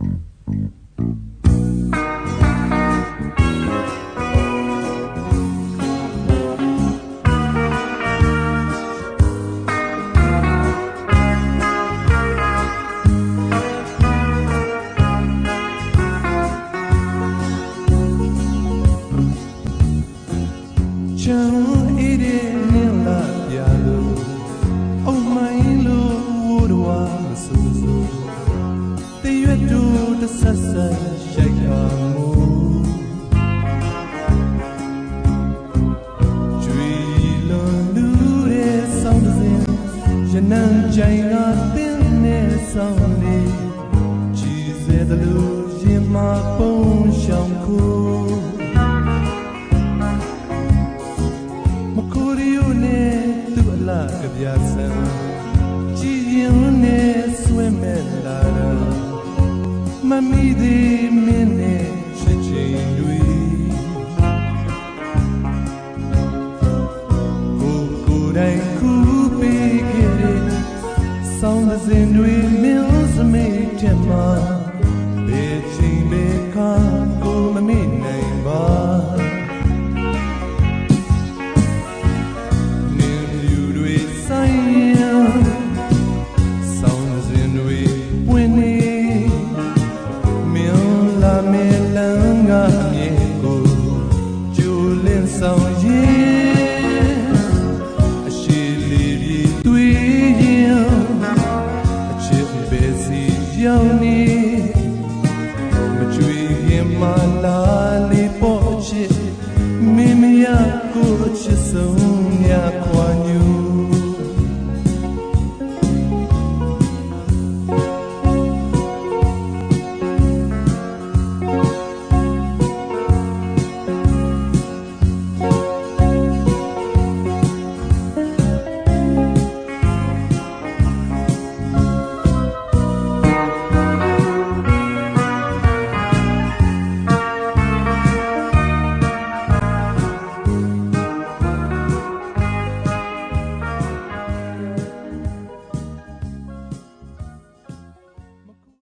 ချ တရွတ်တူတဆက်ဆက်ရှိုက်ပါမူကျွေလွန်လူတဲ့ဆောင်းတစ်စင်ရနံကြိုင်ကတင်းနဲ့ဆောင်းလေးကြည်စေသလိုရင်မပုံရှောင်ခိုးမကိုရီယိုနဲ့သူ့အလားကပြဆံကြ မမီသေးမင်းနဲ့ချစ်ချင်းတွေကိုကိုယ်တိုင်ခုပေးခဲ့တဲ့ဆောင်းတဲ့စင်တွေမင်းစမေးထက်မှာဘယ်ချိန်ဘယ်ခါ မေလံငါမြေကိုကျူလင်းဆောင်ရင်အရှိလီရီတွေ့ရင်အချစ်ပဲစီရောက်နေမကြွေခင်မှလား